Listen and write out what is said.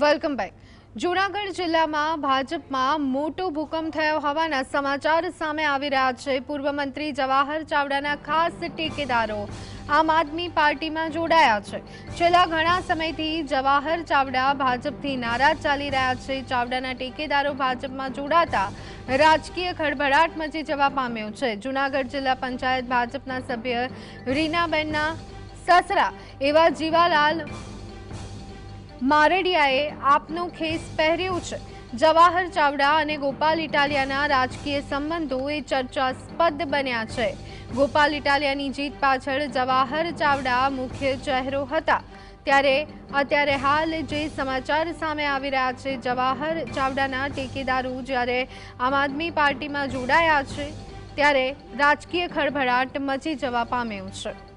Welcome back. Junagadh જિલ્લામાં ભાજપમાં મોટો ભૂકંપ થયો હોવાના સમાચાર સામે આવી રહ્યા છે. પૂર્વ મંત્રી જવાહર ચાવડાના ખાસ ટેકેદારો આમ આદમી પાર્ટીમાં જોડાયા છે. છેલ્લા ઘણા સમયથી જવાહર ચાવડા ભાજપથી નારાજ ચાલી રહ્યા છે. ચાવડાના ટેકેદારો ભાજપમાં જોડાતા રાજકીય ખળભળાટ મચી જવા પામ્યો છે. જૂનાગઢ જિલ્લા પંચાયત ભાજપના સભ્ય રીનાબેનના સસરા એવા જીવાલાલ મારડિયાએ આપનો ખેસ પહેર્યો છે. જવાહર ચાવડા અને ગોપાલ ઇટાલિયાના રાજકીય સંબંધો એ ચર્ચાસ્પદ બન્યા છે. ગોપાલ ઇટાલિયાની જીત પાછળ જવાહર ચાવડા મુખ્ય ચહેરો હતા. ત્યારે અત્યારે હાલ જે સમાચાર સામે આવી રહ્યા છે, જવાહર ચાવડાના ટેકેદારો જ્યારે આમ આદમી પાર્ટીમાં જોડાયા છે, ત્યારે રાજકીય ખળભળાટ મચી જવા પામ્યો છે.